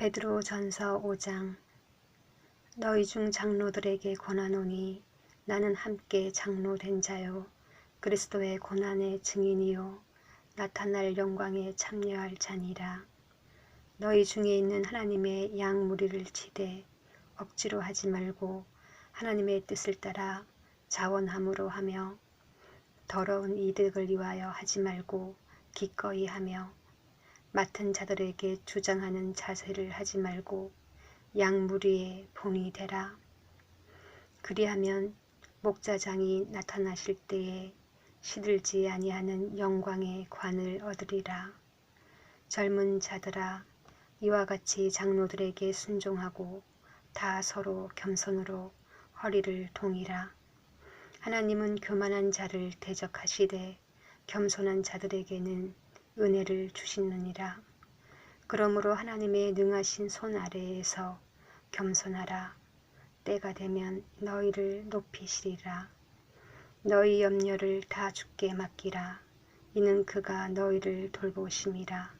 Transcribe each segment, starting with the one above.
베드로 전서 5장. 너희 중 장로들에게 권하노니 나는 함께 장로 된 자요. 그리스도의 고난의 증인이요. 나타날 영광에 참여할 자니라. 너희 중에 있는 하나님의 양 무리를 치되 억지로 하지 말고 하나님의 뜻을 따라 자원함으로 하며 더러운 이득을 위하여 하지 말고 기꺼이 하며 맡은 자들에게 주장하는 자세를 하지 말고 양무리의 본이 되라. 그리하면 목자장이 나타나실 때에 시들지 아니하는 영광의 관을 얻으리라. 젊은 자들아 이와 같이 장로들에게 순종하고 다 서로 겸손으로 허리를 동이라. 하나님은 교만한 자를 대적하시되 겸손한 자들에게는 은혜를 주시느니라. 그러므로 하나님의 능하신 손 아래에서 겸손하라. 때가 되면 너희를 높이시리라. 너희 염려를 다 주께 맡기라. 이는 그가 너희를 돌보심이라.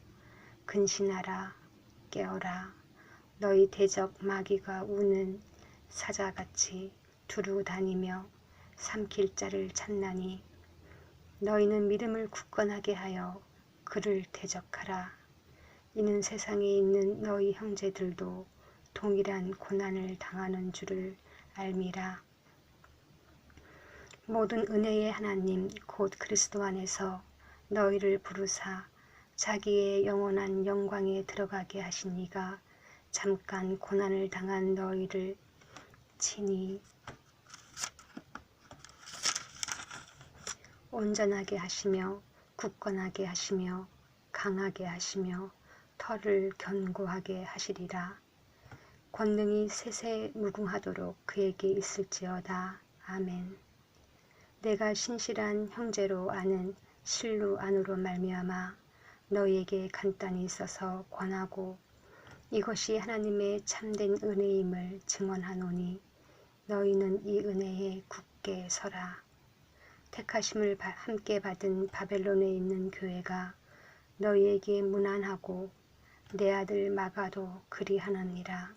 근신하라. 깨어라. 너희 대적 마귀가 우는 사자같이 두루 다니며 삼킬 자를 찾나니 너희는 믿음을 굳건하게 하여 그를 대적하라. 이는 세상에 있는 너희 형제들도 동일한 고난을 당하는 줄을 알미라. 모든 은혜의 하나님 곧 그리스도 안에서 너희를 부르사 자기의 영원한 영광에 들어가게 하신 이가 잠깐 고난을 당한 너희를 친히 온전하게 하시며 굳건하게 하시며 강하게 하시며 털을 견고하게 하시리라. 권능이 세세 무궁하도록 그에게 있을지어다. 아멘. 내가 신실한 형제로 아는 실루 안으로 말미암아 너희에게 간단히 써서 권하고 이것이 하나님의 참된 은혜임을 증언하노니 너희는 이 은혜에 굳게 서라. 택하심을 함께 받은 바벨론에 있는 교회가 너희에게 무난하고 내 아들 마가도 그리하느니라.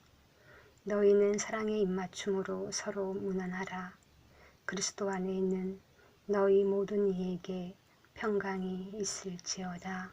너희는 사랑의 입맞춤으로 서로 무난하라. 그리스도 안에 있는 너희 모든 이에게 평강이 있을지어다.